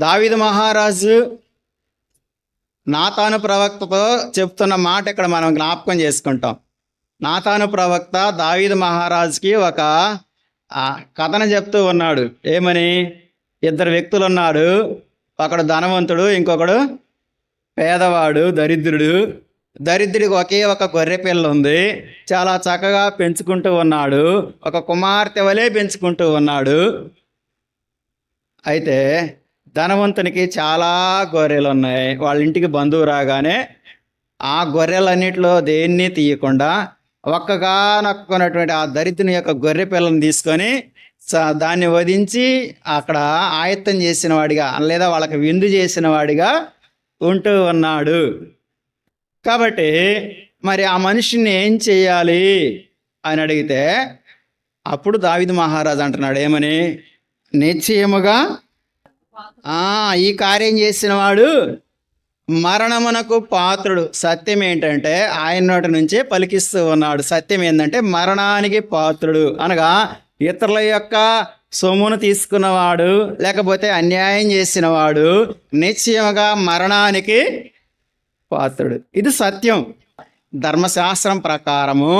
దావిద మహారాజు నాతాను ప్రవక్తతో చెప్తున్న మాట ఇక్కడ మనం జ్ఞాపకం చేసుకుంటాం. నాతాను ప్రవక్త దావీదు మహారాజుకి ఒక కథన కథను చెప్తూ ఉన్నాడు. ఏమని? ఇద్దరు వ్యక్తులు ఉన్నారు ఒకడు ధనవంతుడు ఇంకొకడు పేదవాడు దరిద్రుడు. దరిద్రుడికి ఒకే ఒక గొర్రె పిల్ల ఉంది. చాలా చక్కగా పెంచుకుంటూ ఉన్నాడు. ఒక కుమార్తె వలె పెంచుకుంటూ ఉన్నాడు. అయితే ధనవంతునికి చాలా గొర్రెలు ఉన్నాయి వాళ్ళ ఇంటికి బంధువు రాగానే ఆ గొర్రెలన్నిటిలో దేన్ని తీయకుండా ఒక్కగానొక్కనటువంటి ఆ దరిద్రుని యొక్క గొర్రె పిల్లని తీసుకొని స- దాన్ని వధించి అక్కడ ఆయత్తం చేసిన వాడిగా లేదా వాళ్ళకి విందు చేసిన వాడిగా ఉంటూ ఉన్నాడు. కాబట్టి మరి ఆ మనిషిని ఏం చేయాలి అని అడిగితే అప్పుడు దావిద్ మహారాజు అంటున్నాడు ఏమని? నిశ్చయముగా ఈ కార్యం చేసిన వాడు మరణమునకు పాత్రుడు. సత్యం ఏంటంటే ఆయన నోటి నుంచే పలికిస్తూ ఉన్నాడు. సత్యం ఏంటంటే మరణానికి పాత్రుడు అనగా ఇతరుల యొక్క సొమ్మును తీసుకున్నవాడు లేకపోతే అన్యాయం చేసినవాడు నిశ్చయముగా మరణానికి పాత్రుడు. ఇది సత్యం. ధర్మశాస్త్రం ప్రకారము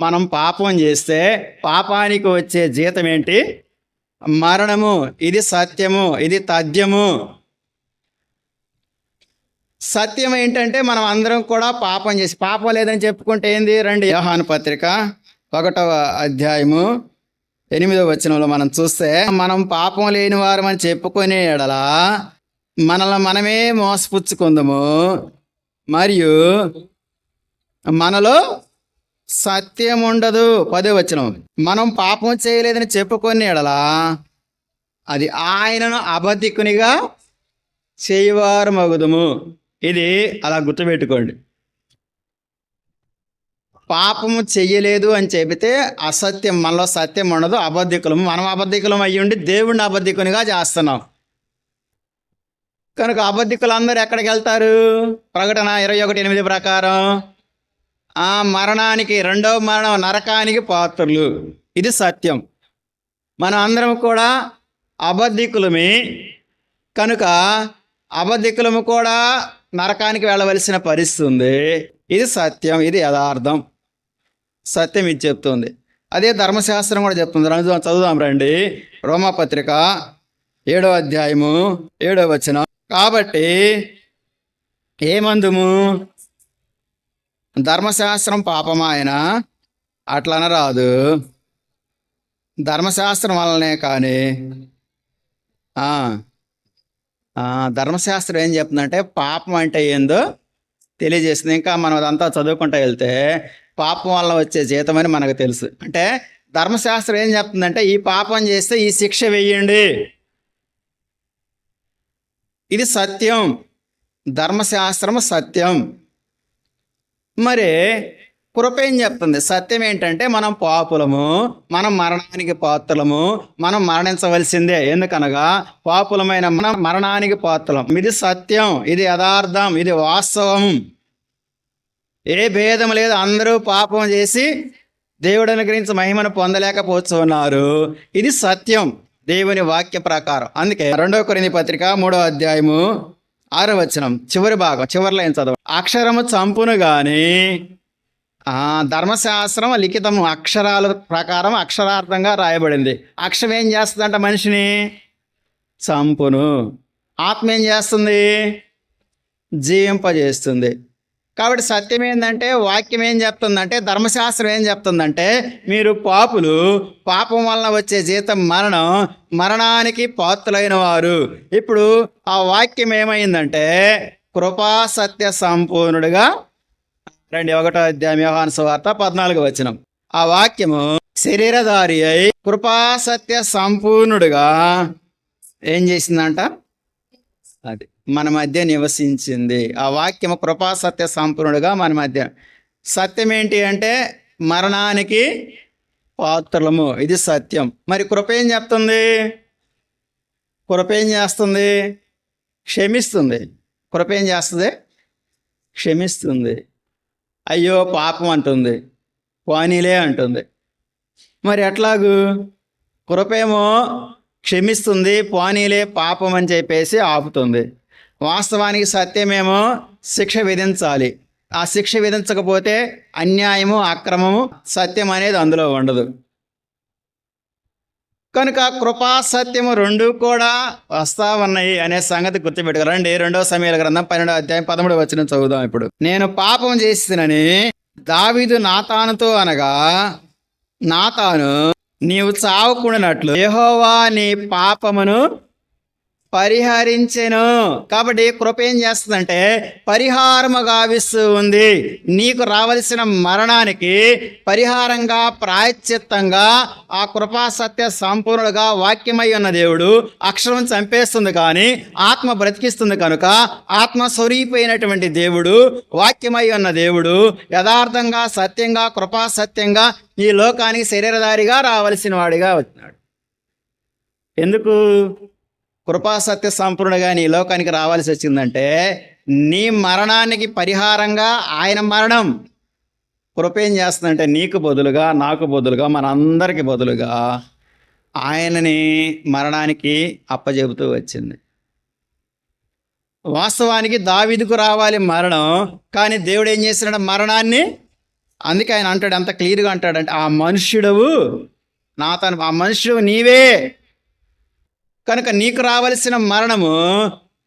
మనం పాపం చేస్తే పాపానికి వచ్చే జీతం ఏంటి? మరణము ఇది సత్యము ఇది తథ్యము. సత్యం ఏంటంటే మనం అందరం కూడా పాపం చేసి పాపం లేదని చెప్పుకుంటే ఏంది? రండి యోహాను పత్రిక ఒకటవ అధ్యాయము ఎనిమిదవ వచనంలో మనం చూస్తే మనం పాపం లేని వారమని చెప్పుకునే ఎడలా మనల్ని మనమే మోసపుచ్చుకుందాము. మరియు మనలో సత్యం ఉండదు పదే వచనం. మనం పాపం చేయలేదని చెప్పుకొని ఎడలా అది ఆయనను అబద్ధికునిగా చేయవారు మగుదము ఇది అలా గుర్తుపెట్టుకోండి. పాపము చెయ్యలేదు అని చెబితే అసత్యం మనలో సత్యం ఉండదు అబద్ధికులము. మనం అబద్ధికులం అయ్యి ఉండి దేవుణ్ణి అబద్ధికునిగా చేస్తున్నాం. కనుక అబద్ధికులందరూ ఎక్కడికి వెళ్తారు ప్రకటన ఇరవై ఒకటి ఎనిమిది ప్రకారం. ఆ మరణానికి రెండవ మరణం నరకానికి పాత్రలు. ఇది సత్యం. మనం అందరం కూడా అబద్ధికులమే. కనుక అబద్ధికులము కూడా నరకానికి వెళ్ళవలసిన పరిస్థితి ఉంది. ఇది సత్యం ఇది యథార్థం. సత్యం ఇది చెప్తుంది. అదే ధర్మశాస్త్రం కూడా చెప్తుంది. రండి చదువుదాం రండి. రోమాపత్రిక ఏడో అధ్యాయము ఏడో వచనం. కాబట్టి ఏమందుము? ధర్మశాస్త్రం పాపమాయన అట్లనరాదు ధర్మశాస్త్రం వల్లనే కానీ ధర్మశాస్త్రం ఏం చెప్తుందంటే పాపం అంటే ఏందో తెలియజేస్తుంది. ఇంకా మనం అదంతా చదువుకుంటూ వెళ్తే పాపం వల్ల వచ్చే జీతం అని మనకు తెలుసు. అంటే ధర్మశాస్త్రం ఏం చెప్తుందంటే ఈ పాపం చేస్తే ఈ శిక్ష వెయ్యండి ఇది సత్యం. ధర్మశాస్త్రము సత్యం. మరి కృప ఏం చెప్తుంది? సత్యం ఏంటంటే మనం పాపులము మనం మరణానికి పాత్రలము మనం మరణించవలసిందే. ఎందుకనగా పాపులమైన మనం మరణానికి పాత్రలం. ఇది సత్యం ఇది యథార్థం ఇది వాస్తవం. ఏ భేదం లేదు. అందరూ పాపం చేసి దేవుడు అనుగ్రహించి మహిమను పొందలేకపోతున్నారు. ఇది సత్యం దేవుని వాక్య ప్రకారం. అందుకే రెండవ కొరింది పత్రిక మూడో అధ్యాయము ఆరో వచనం చివరి భాగం చివరిలో ఏం చదవ? అక్షరము చంపును కానీ ధర్మశాస్త్రం లిఖితము అక్షరాల ప్రకారం అక్షరార్థంగా రాయబడింది. అక్షరం ఏం చేస్తుందంట మనిషిని? చంపును ఆత్మ ఏం చేస్తుంది? జీవింపజేస్తుంది. కాబట్టి సత్యం ఏంటంటే వాక్యం ఏం చెప్తుందంటే ధర్మశాస్త్రం ఏం చెప్తుందంటే మీరు పాపులు పాపం వలన వచ్చే జీతం మరణం మరణానికి పాత్రులైన వారు ఇప్పుడు ఆ వాక్యం ఏమైందంటే కృపా సత్య సంపూర్ణుడిగా రండి ఒకటో అధ్యాయం వ్యవహాన సువార్త పద్నాలుగు వచనం. ఆ వాక్యము శరీరధారి అయి కృపా సత్య సంపూర్ణుడుగా ఏం చేసిందంట? అది. మన మధ్య నివసించింది. ఆ వాక్యము కృపా సత్య సంపూర్ణుడుగా మన మధ్య. సత్యం ఏంటి అంటే మరణానికి పాత్రలము. ఇది సత్యం. మరి కృప ఏం చెప్తుంది? కృప ఏం చేస్తుంది? క్షమిస్తుంది. కృప ఏం చేస్తుంది? క్షమిస్తుంది. అయ్యో పాపం అంటుంది. పోనీలే అంటుంది. మరి ఎట్లాగు? కృపేమో క్షమిస్తుంది పోనీలే పాపం అని చెప్పేసి ఆపుతుంది. వాస్తవానికి సత్యమేమో శిక్ష విధించాలి. ఆ శిక్ష విధించకపోతే అన్యాయము అక్రమము సత్యం అనేది అందులో ఉండదు. కనుక కృపా సత్యము రెండు కూడా వస్తా ఉన్నాయి అనే సంగతి గుర్తుపెట్టుకు. రండి రెండవ సమయాల గ్రంథం పన్నెండో అధ్యాయం పదమూడు వచ్చిన చదువుదాం ఇప్పుడు. నేను పాపం చేసినని దావీదు నాతానుతో అనగా నాతాను నీవు చావకుండానట్లు యెహోవా నీ పాపమును పరిహరించెను. కాబట్టి కృప ఏం చేస్తుందంటే పరిహారము గావిస్తూ ఉంది. నీకు రావలసిన మరణానికి పరిహారంగా ప్రాయశ్చిత్తంగా ఆ కృపా సత్య సంపూర్ణుడుగా వాక్యమై ఉన్న దేవుడు అక్షరం చంపేస్తుంది కానీ ఆత్మ బ్రతికిస్తుంది కనుక ఆత్మ స్వరూపైనటువంటి దేవుడు వాక్యమై ఉన్న దేవుడు యథార్థంగా సత్యంగా కృపా సత్యంగా ఈ లోకానికి శరీరధారిగా రావలసిన వాడిగా వచ్చినాడు ఎందుకు? కృపాసత్య సంపూర్ణగా నీ లోకానికి రావాల్సి వచ్చిందంటే నీ మరణానికి పరిహారంగా ఆయన మరణం. కృప ఏం చేస్తుందంటే నీకు బదులుగా నాకు బదులుగా మనందరికి బదులుగా ఆయనని మరణానికి అప్పజెబుతూ వచ్చింది. వాస్తవానికి దావిదుకు రావాలి మరణం కానీ దేవుడు ఏం చేసినాడు మరణాన్ని? అందుకే ఆయన అంటాడు అంత క్లియర్గా అంటాడంటే ఆ మనుష్యుడవు నా తను ఆ మనుష్యుడు నీవే కనుక నీకు రావలసిన మరణము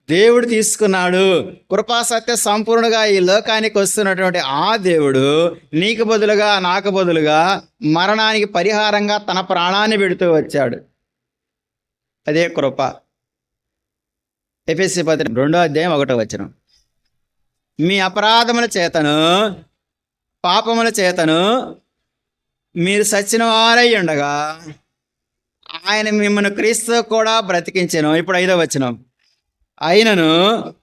దేవుడు తీసుకున్నాడు. కృపా సత్య సంపూర్ణగా ఈ లోకానికి వస్తున్నటువంటి ఆ దేవుడు నీకు బదులుగా నాకు బదులుగా మరణానికి పరిహారంగా తన ప్రాణాన్ని పెడుతూ వచ్చాడు. అదే కృప. ఎఫ్ఎస్సి పత్రిక రెండో అధ్యాయం ఒకటో వచ్చిన మీ అపరాధముల చేతను పాపముల చేతను మీరు సచ్చిన వారై ఉండగా ఆయన మిమ్మల్ని క్రీస్తు కూడా బ్రతికించాను. ఇప్పుడు ఐదో వచనం. అయినను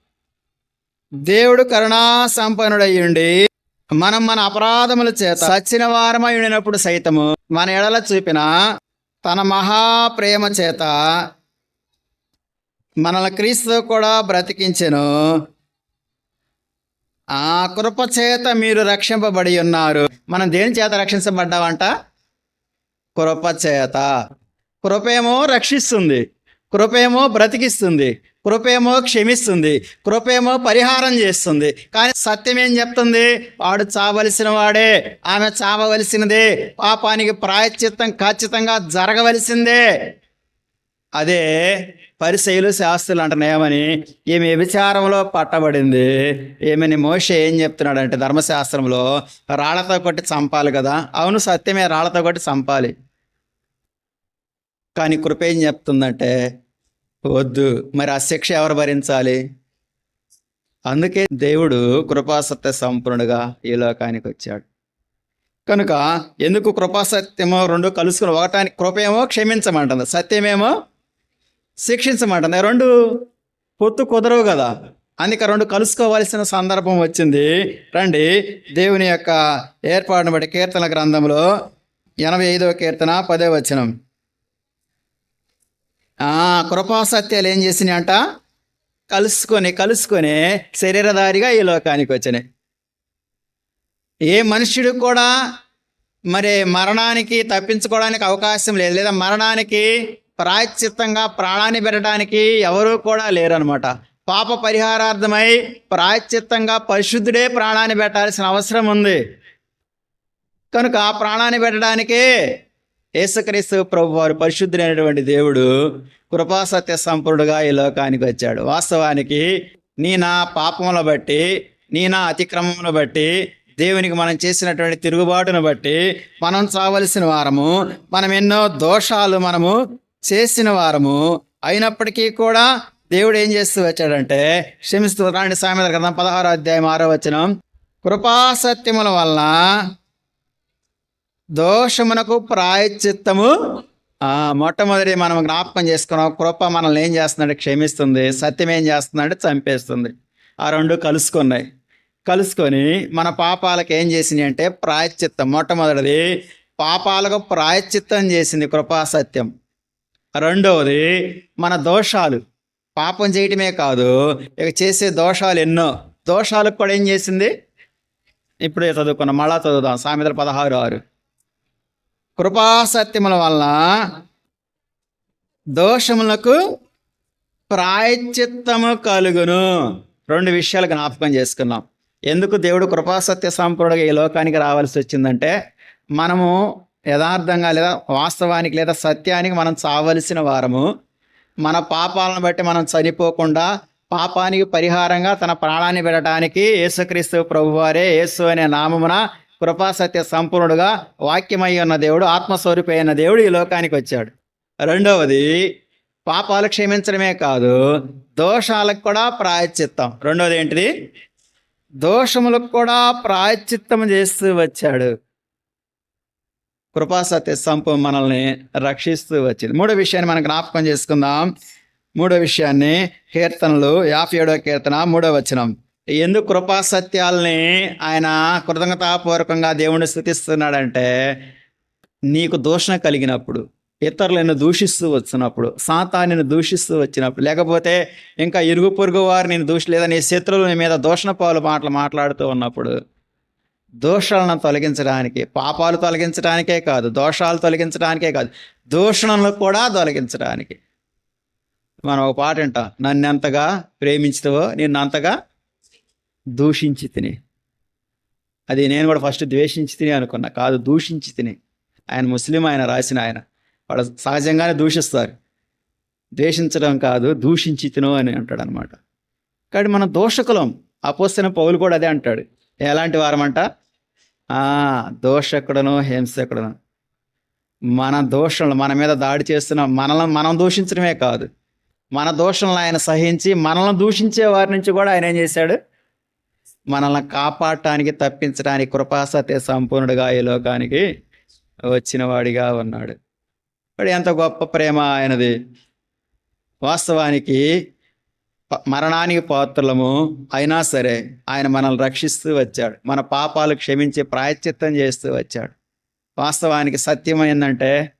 దేవుడు కరుణా సంపన్నుడయ్యుండి మనం మన అపరాధముల చేత సచ్చిన వారమై ఉండినప్పుడు సైతము మన ఎడల చూపిన తన మహాప్రేమ చేత మనల్ని క్రీస్తు కూడా బ్రతికించెను. ఆ కృప చేత మీరు రక్షింపబడి ఉన్నారు. మనం దేని చేత రక్షించబడ్డామంట? కృప చేత. కృపేమో రక్షిస్తుంది కృపేమో బ్రతికిస్తుంది కృపేమో క్షమిస్తుంది కృపేమో పరిహారం చేస్తుంది. కానీ సత్యం ఏం చెప్తుంది? వాడు చావలసిన వాడే ఆమె చావవలసినదే పాపానికి ప్రాయశ్చిత్తం ఖచ్చితంగా జరగవలసిందే. అదే పరిశైలు శాస్త్రులు అంటున్నా ఈమె విచారంలో పట్టబడింది. ఏమని మోషే ఏం చెప్తున్నాడంటే ధర్మశాస్త్రంలో రాళ్ళతో కొట్టి చంపాలి కదా. అవును సత్యమే రాళ్ళతో కొట్టి చంపాలి. కానీ కృప ఏం చెప్తుందంటే వద్దు. మరి ఆ శిక్ష ఎవరు భరించాలి? అందుకే దేవుడు కృపాసత్య సంపూర్ణుడుగా ఈ లోకానికి వచ్చాడు. కనుక ఎందుకు కృపాసత్యమో రెండు కలుసుకుని ఒకటానికి కృపేమో క్షమించమంటుంది సత్యమేమో శిక్షించమంటుంది. రెండు పొత్తు కుదరవు కదా. అందుక రెండు కలుసుకోవాల్సిన సందర్భం వచ్చింది. రండి దేవుని యొక్క ఏర్పాటును బట్టి కీర్తన గ్రంథంలో ఎనభై ఐదవ కీర్తన పదే వచనం. కృపా సత్యాలు ఏం చేసినాయి అంట కలుసుకొని కలుసుకొని శరీరధారిగా ఈ లోకానికి వచ్చినాయి. ఏ మనుష్యుడు కూడా మరి మరణానికి తప్పించుకోవడానికి అవకాశం లేదు. లేదా మరణానికి ప్రాయశ్చిత్తంగా ప్రాణాన్ని పెట్టడానికి ఎవరూ కూడా లేరనమాట పాప పరిహారార్థమై ప్రాయశ్చిత్తంగా పరిశుద్ధుడే ప్రాణాన్ని పెట్టాల్సిన అవసరం ఉంది. కనుక ఆ ప్రాణాన్ని పెట్టడానికే యేసుక్రీస్తు ప్రభు వారు పరిశుద్ధులైనటువంటి దేవుడు కృపాసత్య సంపూర్ణుడుగా ఈ లోకానికి వచ్చాడు. వాస్తవానికి నీ నా పాపమును బట్టి నీ నా అతిక్రమమును బట్టి దేవునికి మనం చేసినటువంటి తిరుగుబాటును బట్టి మనం చావలసిన వారము మనం ఎన్నో దోషాలు మనము చేసిన వారము అయినప్పటికీ కూడా దేవుడు ఏం చేస్తూ వచ్చాడంటే క్షమిస్తూ రాండి సామెత గ్రంథం పదహారో అధ్యాయం ఆరో వచనం. కృపాసత్యముల వలన దోషమునకు ప్రాయశ్చిత్తము. మొట్టమొదటి మనం జ్ఞాపకం చేసుకున్నాం కృప మనల్ని ఏం చేస్తుందంటే క్షమిస్తుంది సత్యం ఏం చేస్తుందంటే చంపేస్తుంది. ఆ రెండు కలుసుకున్నాయి. కలుసుకొని మన పాపాలకు ఏం చేసింది అంటే ప్రాయశ్చిత్తం. మొట్టమొదటిది పాపాలకు ప్రాయశ్చిత్తం చేసింది కృపా సత్యం. రెండవది మన దోషాలు. పాపం చేయటమే కాదు ఇక చేసే దోషాలు ఎన్నో. దోషాలకు కూడా ఏం చేసింది? ఇప్పుడే చదువుకున్నాం మళ్ళా చదువుదాం. సామెతలు పదహారు ఆరు. కృపాసత్యముల వలన దోషములకు ప్రాయచిత్తము కలుగును. రెండు విషయాలు జ్ఞాపకం చేసుకున్నాం ఎందుకు దేవుడు కృపాసత్య సంపూర్ణగా ఈ లోకానికి రావాల్సి వచ్చిందంటే మనము యథార్థంగా లేదా వాస్తవానికి లేదా సత్యానికి మనం చావలసిన వారము. మన పాపాలను బట్టి మనం చనిపోకుండా పాపానికి పరిహారంగా తన ప్రాణాన్ని పెట్టడానికి యేసుక్రీస్తు ప్రభువారే యేసు అనే నామమున కృపాసత్య సంపూర్ణుడుగా వాక్యమై ఉన్న దేవుడు ఆత్మస్వరూపి అయిన దేవుడు ఈ లోకానికి వచ్చాడు. రెండవది పాపాలు క్షమించడమే కాదు దోషాలకు కూడా ప్రాయశ్చిత్తం. రెండవది ఏంటిది? దోషములకు కూడా ప్రాయశ్చిత్తం చేస్తూ వచ్చాడు. కృపాసత్య సంపు మనల్ని రక్షిస్తూ వచ్చింది. మూడో విషయాన్ని మనం జ్ఞాపకం చేసుకుందాం. మూడో విషయాన్ని కీర్తనలు యాభై ఏడో కీర్తన మూడో వచనం. ఎందుకు కృపాసత్యాలని ఆయన కృతజ్ఞతాపూర్వకంగా దేవుణ్ణి స్థుతిస్తున్నాడంటే నీకు దూషణ కలిగినప్పుడు ఇతరులను దూషిస్తూ వచ్చినప్పుడు సాతాన్ని దూషిస్తూ వచ్చినప్పుడు లేకపోతే ఇంకా ఇరుగు పొరుగు వారు నేను దూషి లేదా నీ శత్రువుల మీద దూషణ పాలు మాటలు మాట్లాడుతూ ఉన్నప్పుడు దోషాలను తొలగించడానికి పాపాలు తొలగించడానికే కాదు దోషాలు తొలగించడానికే కాదు దూషణలు కూడా తొలగించడానికి. మనం ఒక పాట వింటాం. నన్ను ఎంతగా ప్రేమించుతావో నిన్ను అంతగా దూషించి తిని. అది నేను కూడా ఫస్ట్ ద్వేషించి తిని అనుకున్నా. కాదు దూషించి తిని. ఆయన ముస్లిం ఆయన రాసిన ఆయన. వాళ్ళు సహజంగానే దూషిస్తారు. ద్వేషించడం కాదు దూషించి తిను అని అంటాడు అనమాట కానీ మనం దోషకులం. అపోస్తున్న పౌలు కూడా అదే అంటాడు. ఎలాంటి వారమంట? దోషకుడను హింసకుడను. మన దోషంలో మన మీద దాడి చేస్తున్న మనల్ని మనం దూషించడమే కాదు. మన దోషంలో ఆయన సహించి మనల్ని దూషించే వారి నుంచి కూడా ఆయన ఏం చేశాడు? మనల్ని కాపాడటానికి తప్పించడానికి కృపాసత్య సంపూర్ణుడిగా ఈ లోకానికి వచ్చినవాడిగా ఉన్నాడు. వాడు ఎంత గొప్ప ప్రేమ ఆయనది. వాస్తవానికి మరణానికి పాత్రలము అయినా సరే ఆయన మనల్ని రక్షిస్తూ వచ్చాడు. మన పాపాలు క్షమించి ప్రాయశ్చిత్తం చేస్తూ వచ్చాడు. వాస్తవానికి సత్యం ఏంటంటే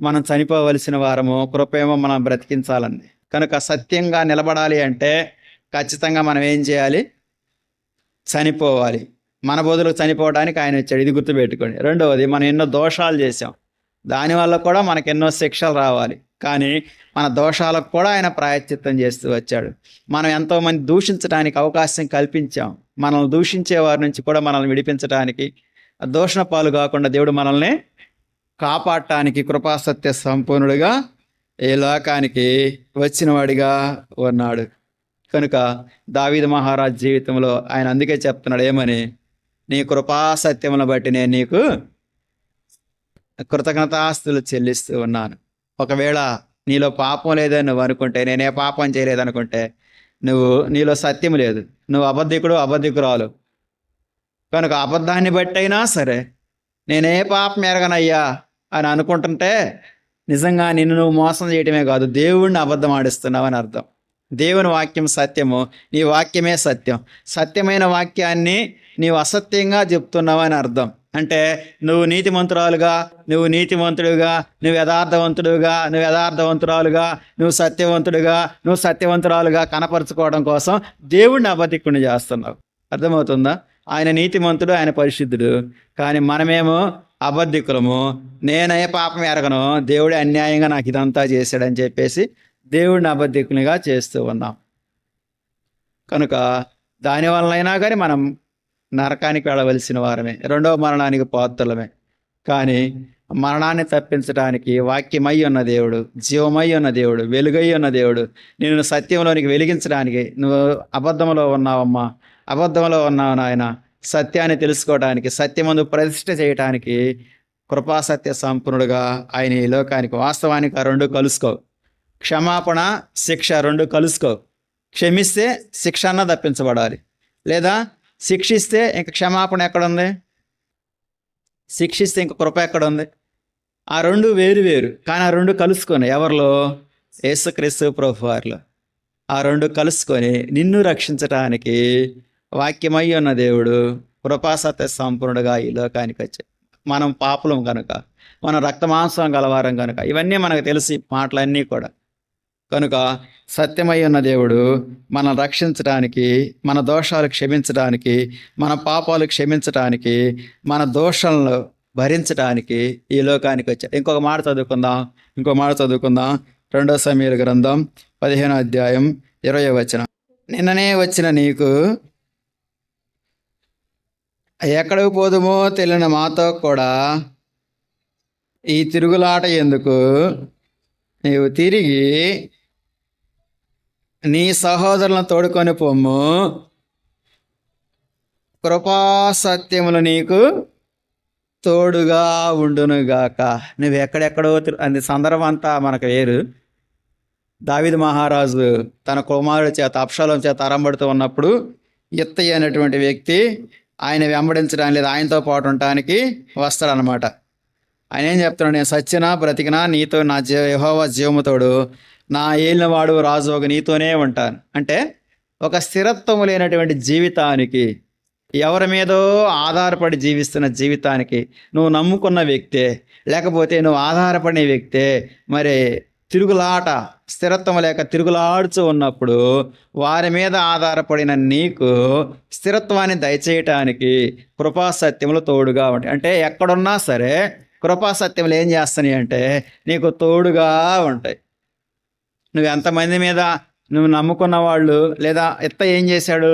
మనం చనిపోవలసిన వారము కృపేమో మనం బ్రతికించాలని కనుక సత్యంగా నిలబడాలి అంటే ఖచ్చితంగా మనం ఏం చేయాలి? చనిపోవాలి. మన బదులు చనిపోవడానికి ఆయన వచ్చాడు. ఇది గుర్తుపెట్టుకోండి. రెండవది మనం ఎన్నో దోషాలు చేసాం దానివల్ల కూడా మనకు ఎన్నో శిక్షలు రావాలి. కానీ మన దోషాలకు కూడా ఆయన ప్రాయశ్చిత్తం చేస్తూ వచ్చాడు. మనం ఎంతోమంది దూషించడానికి అవకాశం కల్పించాం. మనల్ని దూషించే వారి నుంచి కూడా మనల్ని విడిపించడానికి దోషణ దూషణ పాలు కాకుండా దేవుడు మనల్ని కాపాడటానికి కృపాసత్య సంపూర్ణుడిగా ఈ లోకానికి వచ్చినవాడిగా ఉన్నాడు. కనుక దావీద మహారాజ్ జీవితంలో ఆయన అందుకే చెప్తున్నాడు ఏమని? నీ కృపాసత్యమును బట్టి నేను నీకు కృతజ్ఞతాస్తులు చెల్లిస్తూ ఉన్నాను. ఒకవేళ నీలో పాపం లేదని నువ్వు అనుకుంటే నేనే పాపం చేయలేదనుకుంటే నువ్వు నీలో సత్యం లేదు. నువ్వు అబద్ధికుడు అబద్ధికురాలు. కనుక అబద్ధాన్ని బట్టి అయినా సరే నేనే పాపం ఎరగనయ్యా అని అనుకుంటుంటే నిజంగా నిన్ను నువ్వు మోసం చేయటమే కాదు దేవుణ్ణి అబద్ధం ఆడిస్తున్నావు అని అర్థం. దేవుని వాక్యం సత్యము నీ వాక్యమే సత్యం. సత్యమైన వాక్యాన్ని నీవు అసత్యంగా చెప్తున్నావు అని అర్థం. అంటే నువ్వు నీతిమంతురాలుగా నువ్వు నీతిమంతుడుగా నువ్వు యథార్థవంతుడుగా నువ్వు యథార్థవంతురాలుగా నువ్వు సత్యవంతుడుగా నువ్వు సత్యవంతురాలుగా కనపరుచుకోవడం కోసం దేవుడిని అబద్ధికుని చేస్తున్నావు. అర్థమవుతుందా? ఆయన నీతిమంతుడు ఆయన పరిశుద్ధుడు. కానీ మనమేమో అబద్ధికులము. నేనే పాపం ఎరగను దేవుడే అన్యాయంగా నాకు ఇదంతా చేశాడని చెప్పేసి దేవుడిని అబద్ధికునిగా చేస్తూ ఉన్నాం. కనుక దానివల్లనైనా కానీ మనం నరకానికి వెళ్ళవలసిన వారమే. రెండవ మరణానికి పాత్రలమే. కానీ మరణాన్ని తప్పించడానికి వాక్యమై ఉన్న దేవుడు జీవమై ఉన్న దేవుడు వెలుగై ఉన్న దేవుడు నేను సత్యంలోనికి వెలిగించడానికి నువ్వు అబద్ధంలో ఉన్నావమ్మా. అబద్ధంలో ఉన్నావు నాయన. సత్యాన్ని తెలుసుకోవడానికి సత్యమందు ప్రతిష్ట చేయటానికి కృపాసత్య సంపూర్ణుడుగా ఆయన ఈ లోకానికి వాస్తవానికి ఆ రెండు కలుసుకో. క్షమాపణ శిక్ష రెండు కలుసుకో. క్షమిస్తే శిక్ష అన్న తప్పించబడాలి. లేదా శిక్షిస్తే ఇంక క్షమాపణ ఎక్కడుంది? శిక్షిస్తే ఇంక కృప ఎక్కడుంది? ఆ రెండు వేరు వేరు కానీ ఆ రెండు కలుసుకొని ఎవరిలో? యేసుక్రీస్తు ప్రభు వారిలో ఆ రెండు కలుసుకొని నిన్ను రక్షించటానికి వాక్యమై ఉన్న దేవుడు కృపాసత్య సంపూర్ణుడుగా ఈ లోకానికి వచ్చాడు. మనం పాపులం కనుక మనం రక్తమాంసం గలవారం కనుక ఇవన్నీ మనకు తెలిసి మాటలన్నీ కూడా కనుక సత్యమై ఉన్న దేవుడు మనం రక్షించడానికి మన దోషాలు క్షమించడానికి మన పాపాలు క్షమించడానికి మన దోషాలను భరించడానికి ఈ లోకానికి వచ్చాడు. ఇంకొక మాట చదువుకుందాం. ఇంకో మాట చదువుకుందాం. రెండో సమీర గ్రంథం పదిహేనో అధ్యాయం ఇరవై వచనం. నిన్ననే వచ్చిన నీకు ఎక్కడికి పోదుమో తెలియని మాతో కూడా ఈ తిరుగులాట ఎందుకు? నీవు తిరిగి నీ సహోదరులను తోడుకొని పొమ్ము కృపాసత్యములు నీకు తోడుగా ఉండునుగాక నువ్వు ఎక్కడెక్కడో అంది సందర్భం అంతా మనకు వేరు. దావిద మహారాజు తన కుమారుడి చేత అప్షాలం చేత అరంబడుతూ ఉన్నప్పుడు ఇత్తయ్య అనేటువంటి వ్యక్తి ఆయన వెంబడించడానికి లేదా ఆయనతో పాటు ఉండటానికి వస్తాడనమాట ఆయన ఏం చెప్తున్నాడు? నేను సత్యనా బ్రతికినా నీతో నా జీవ యహోవ జీవముతోడు నా ఏలినవాడు రాజు ఒక నీతోనే ఉంటాను. అంటే ఒక స్థిరత్వం లేనటువంటి జీవితానికి ఎవరి మీదో ఆధారపడి జీవిస్తున్న జీవితానికి నువ్వు నమ్ముకున్న వ్యక్తే లేకపోతే నువ్వు ఆధారపడిన వ్యక్తే మరి తిరుగులాట స్థిరత్వం లేక తిరుగులాడుచు ఉన్నప్పుడు వారి మీద ఆధారపడిన నీకు స్థిరత్వాన్ని దయచేయటానికి కృపా సత్యములు తోడుగా ఉంటాయి. అంటే ఎక్కడున్నా సరే కృపాసత్యములు ఏం చేస్తున్నాయి అంటే నీకు తోడుగా ఉంటాయి. నువ్వు ఎంతమంది మీద నువ్వు నమ్ముకున్న వాళ్ళు లేదా ఎత్త ఏం చేశాడు?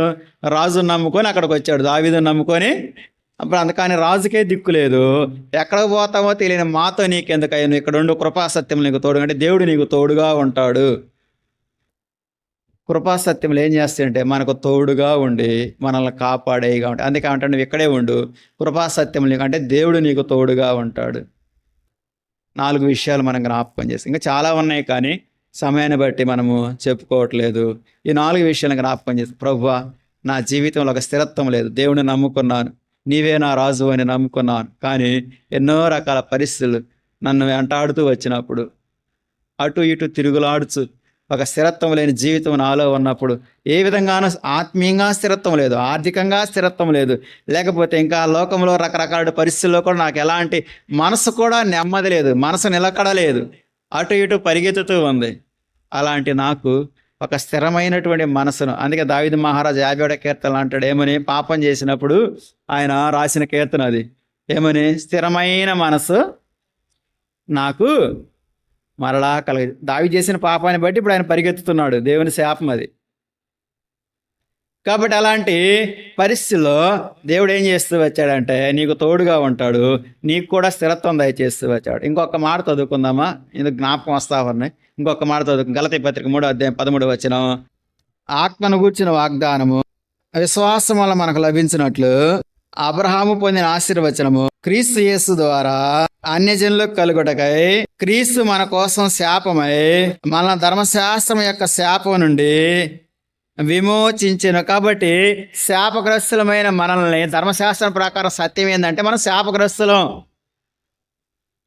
రాజు నమ్ముకొని అక్కడికి వచ్చాడు దావీదుని నమ్ముకొని. అప్పుడు అందుకని రాజుకే దిక్కు లేదు. ఎక్కడికి పోతామో తెలియని మాతో నీకెందుకయ్యా? నువ్వు ఇక్కడ ఉండు కృపాసత్యం నీకు తోడు అంటే దేవుడు నీకు తోడుగా ఉంటాడు. కృపాసత్యములు ఏం చేస్తాయంటే మనకు తోడుగా ఉండి మనల్ని కాపాడేగా ఉంటాయి అందుకే అంటే నువ్వు ఇక్కడే ఉండు. కృపాసత్యములు నీకు అంటే దేవుడు నీకు తోడుగా ఉంటాడు. నాలుగు విషయాలు మనం జ్ఞాపకం చేస్తాం ఇంకా చాలా ఉన్నాయి కానీ సమయాన్ని బట్టి మనము చెప్పుకోవట్లేదు. ఈ నాలుగు విషయాలు జ్ఞాపకం చేసి ప్రభువ నా జీవితంలో ఒక స్థిరత్వం లేదు. దేవుని నమ్ముకున్నాను. నీవే నా రాజు అని నమ్ముకున్నాను. కానీ ఎన్నో రకాల పరిస్థితులు నన్ను వెంటాడుతూ వచ్చినప్పుడు అటు ఇటు తిరుగులాడుచు ఒక స్థిరత్వం లేని జీవితం నాలో ఉన్నప్పుడు ఏ విధంగానూ ఆత్మీయంగా స్థిరత్వం లేదు. ఆర్థికంగా స్థిరత్వం లేదు. లేకపోతే ఇంకా లోకంలో రకరకాల పరిస్థితుల్లో కూడా నాకు ఎలాంటి మనసు కూడా నెమ్మది లేదు. మనసు నిలకడలేదు. అటు ఇటు పరిగెత్తుతూ ఉంది. అలాంటి నాకు ఒక స్థిరమైనటువంటి మనసును. అందుకే దావిద మహారాజు యాభై కీర్తన అంటాడు ఏమని? పాపం చేసినప్పుడు ఆయన రాసిన కీర్తన అది. ఏమని? స్థిరమైన మనసు నాకు మరలా కలగదు దావి చేసిన పాపాన్ని బట్టి ఇప్పుడు ఆయన పరిగెత్తుతున్నాడు. దేవుని శాపం అది. కాబట్టి అలాంటి పరిస్థితిలో దేవుడు ఏం చేస్తూ వచ్చాడంటే నీకు తోడుగా ఉంటాడు నీకు కూడా స్థిరత్వం దయచేస్తూ వచ్చాడు. ఇంకొక మాట చదువుకుందామా? ఇందుకు జ్ఞాపకం వస్తా ఉన్నాయి. ఇంకొక మాట చదువుకు గలతీ పత్రిక మూడో అధ్యాయం పదమూడు వచ్చిన ఆత్మను గూర్చిన వాగ్దానము విశ్వాసం వల్ల మనకు లభించినట్లు అబ్రహాము పొందిన ఆశీర్వచనము క్రీస్తు యేసు ద్వారా అన్యజనులకు కలుగుటకై క్రీస్తు మన కోసం శాపమై మన ధర్మశాస్త్రం యొక్క శాపం నుండి విమోచించను. కాబట్టి శాపగ్రస్తులమైన మనల్ని ధర్మశాస్త్రం ప్రకారం సత్యం ఏంటంటే మనం శాపగ్రస్తులం.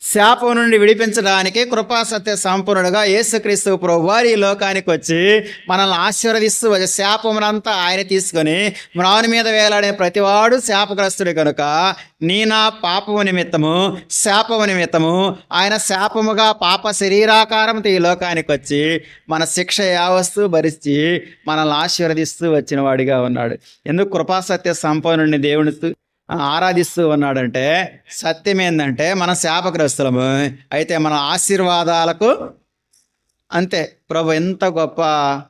శాపం నుండి విడిపించడానికి కృపాసత్య సంపూర్ణుడుగా యేసుక్రీస్తు ప్రభు వారి ఈ లోకానికి వచ్చి మనల్ని ఆశీర్వదిస్తూ శాపమునంతా ఆయన తీసుకొని మ్రాని మీద వేలాడే ప్రతివాడు శాపగ్రస్తుడు కనుక నీ నా పాపము నిమిత్తము శాపము నిమిత్తము ఆయన శాపముగా పాప శరీరాకారంతో ఈ లోకానికి వచ్చి మన శిక్ష యావస్తు భరించి మనల్ని ఆశీర్వదిస్తూ వచ్చిన వాడిగా ఉన్నాడు. ఎందుకు కృపాసత్య సంపన్నుడిని దేవుని ఆరాధిస్తూ ఉన్నాడంటే సత్యం ఏంటంటే మనం శాపగ్రస్తులము. అయితే మన ఆశీర్వాదాలకు అంతే. ప్రభు ఎంత గొప్ప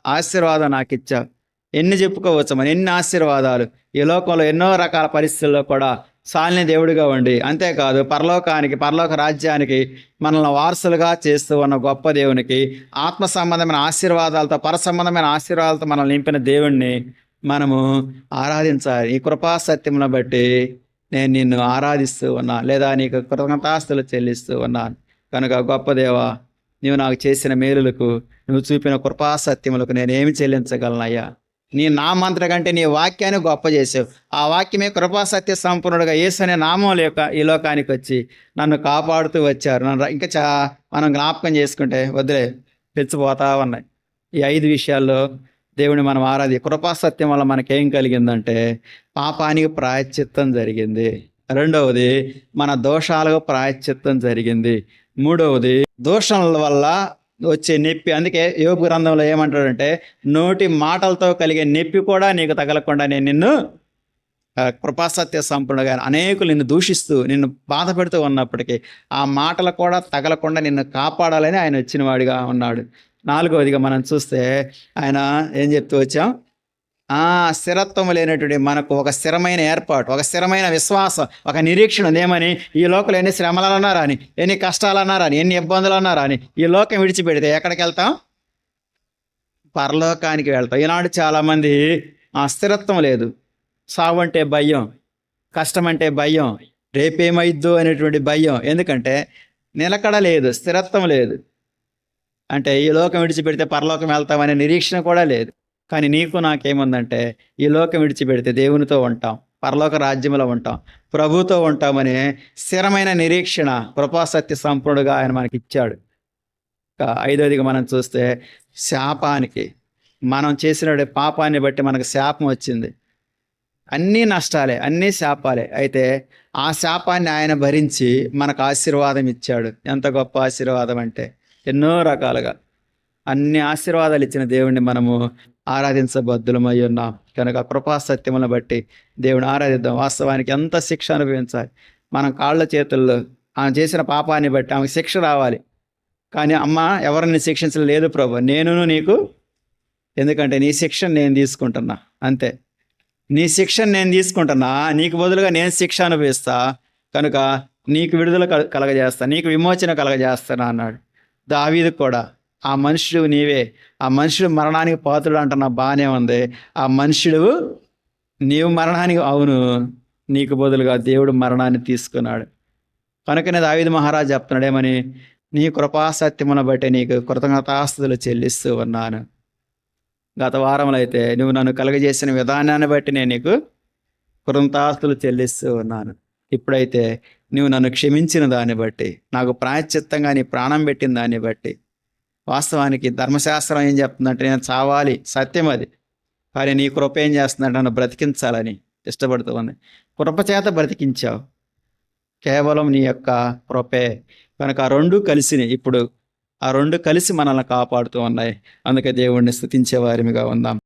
ఆశీర్వాదం నాకు ఇచ్చావు ఎన్ని చెప్పుకోవచ్చు మనం ఎన్ని ఆశీర్వాదాలు? ఈ లోకంలో ఎన్నో రకాల పరిస్థితుల్లో కూడా సాలిని దేవుడిగా ఉండి అంతేకాదు పరలోకానికి పరలోక రాజ్యానికి మనల్ని వారసులుగా చేస్తూ ఉన్న గొప్ప దేవునికి ఆత్మ సంబంధమైన ఆశీర్వాదాలతో పర సంబంధమైన ఆశీర్వాదాలతో మనల్ని నింపిన దేవుణ్ణి మనము ఆరాధించాలి. ఈ కృపా సత్యమును బట్టి నేను నిన్ను ఆరాధిస్తూ ఉన్నా లేదా నీకు కృతజ్ఞతాస్తులు చెల్లిస్తూ ఉన్నాను కనుక గొప్ప దేవా నీవు నాకు చేసిన మేలులకు నువ్వు చూపిన కృపా సత్యములకు నేనేమి చెల్లించగలనయ్యా? నీ నామంతట కంటే నీ వాక్యాన్ని గొప్ప చేసావు. ఆ వాక్యమే కృపాసత్య సంపూర్ణుడుగా అనే నామం లేక ఈ లోకానికి వచ్చి నన్ను కాపాడుతూ వచ్చారు. నన్ను ఇంకా చా మనం జ్ఞాపకం చేసుకుంటే వదిలే పెంచిపోతా ఉన్నాయి. ఈ ఐదు విషయాల్లో దేవుని మనం ఆరాధి కృపాసత్యం వల్ల మనకేం కలిగిందంటే పాపానికి ప్రాయశ్చిత్తం జరిగింది. రెండవది మన దోషాలకు ప్రాయశ్చిత్తం జరిగింది. మూడవది దోషాల వల్ల వచ్చే నొప్పి అందుకే యోగ గ్రంథంలో ఏమంటాడంటే నోటి మాటలతో కలిగే నొప్పి కూడా నీకు తగలకుండా నేను నిన్ను ఆ, కృపాసత్య సంపూర్ణగా అనేకులు నిన్ను దూషిస్తూ నిన్ను బాధ పెడుతూ ఉన్నప్పటికీ ఆ మాటలు కూడా తగలకుండా నిన్ను కాపాడాలని ఆయన వచ్చిన వాడిగా ఉన్నాడు. నాలుగవదిగా మనం చూస్తే ఆయన ఏం చెప్తూ వచ్చాం? ఆ స్థిరత్వం లేనటువంటి మనకు ఒక స్థిరమైన ఏర్పాటు ఒక స్థిరమైన విశ్వాసం ఒక నిరీక్షణ ఏమని? ఈ లోకలు ఎన్ని శ్రమలు అన్నారా అని ఎన్ని కష్టాలు అన్నారా అని ఎన్ని ఇబ్బందులు అన్నారా అని ఈ లోకం విడిచిపెడితే ఎక్కడికి వెళ్తాం? పరలోకానికి వెళ్తాం. ఈనాడు చాలామంది ఆ స్థిరత్వం లేదు. సావు అంటే భయం కష్టం అంటే భయం రేపేమైద్దు అనేటువంటి భయం. ఎందుకంటే నిలకడ లేదు స్థిరత్వం లేదు. అంటే ఈ లోకం విడిచిపెడితే పరలోకం వెళ్తామనే నిరీక్షణ కూడా లేదు. కానీ నీకు నాకేముందంటే ఈ లోకం విడిచిపెడితే దేవునితో ఉంటాం పరలోక రాజ్యంలో ఉంటాం ప్రభుతో ఉంటామనే స్థిరమైన నిరీక్షణ కృపాసత్య సంపూర్ణుడుగా ఆయన మనకి ఇచ్చాడు. ఐదోదిగా మనం చూస్తే శాపానికి మనం చేసిన పాపాన్ని బట్టి మనకు శాపం వచ్చింది. అన్నీ నష్టాలే అన్నీ శాపాలే. అయితే ఆ శాపాన్ని ఆయన భరించి మనకు ఆశీర్వాదం ఇచ్చాడు. ఎంత గొప్ప ఆశీర్వాదం అంటే ఎన్నో రకాలుగా అన్ని ఆశీర్వాదాలు ఇచ్చిన దేవుణ్ణి మనము ఆరాధించబద్దులమై ఉన్నాం. కనుక కృపా సత్యములను బట్టి దేవుని ఆరాధిద్దాం. వాస్తవానికి ఎంత శిక్ష అనుభవించాలి? మనం కాళ్ళ చేతుల్లో ఆమె చేసిన పాపాన్ని బట్టి ఆమెకు శిక్ష రావాలి. కానీ అమ్మ ఎవరిని శిక్షించలేదు ప్రభు? నేనును నీకు? ఎందుకంటే నీ శిక్ష నేను తీసుకుంటున్నా. అంతే. నీ శిక్షను నేను తీసుకుంటున్నా. నీకు బదులుగా నేను శిక్ష అనుభవిస్తా. కనుక నీకు విడుదల కల- కలగజేస్తా. నీకు విమోచన కలగజేస్తాను అన్నాడు. దావీదు కూడా ఆ మనుషుడు నీవే ఆ మనుషుడు మరణానికి పాత్రుడు అంటున్నా బాగానే ఉంది ఆ మనుషుడు నీవు మరణానికి అవును నీకు బదులుగా దేవుడు మరణాన్ని తీసుకున్నాడు. కనుకనే దావీదు మహారాజు చెప్తున్నాడేమని నీ కృపాసత్యమును బట్టి నీకు కృతజ్ఞతాస్తులు చెల్లిస్తూ ఉన్నాను. గత వారంలో అయితే నువ్వు నన్ను కలుగజేసిన విధానాన్ని బట్టి నేను నీకు కృతజ్ఞతాస్తులు చెల్లిస్తూ ఉన్నాను. ఇప్పుడైతే నువ్వు నన్ను క్షమించిన దాన్ని బట్టి నాకు ప్రాయశ్చిత్తంగా నీ ప్రాణం పెట్టిన దాన్ని బట్టి. వాస్తవానికి ధర్మశాస్త్రం ఏం చెప్తుందంటే నేను చావాలి సత్యం అది. కానీ నీ కృప ఏం చేస్తుందంటే నన్ను బ్రతికించాలని ఇష్టపడుతూ ఉంది. కృప చేత బ్రతికించావు. కేవలం నీ యొక్క కృపే. కనుక ఆ రెండు కలిసినాయి ఇప్పుడు ఆ రెండు కలిసి మనల్ని కాపాడుతూ ఉన్నాయి. అందుకే దేవుణ్ణి స్థుతించే వారిగా ఉందాం.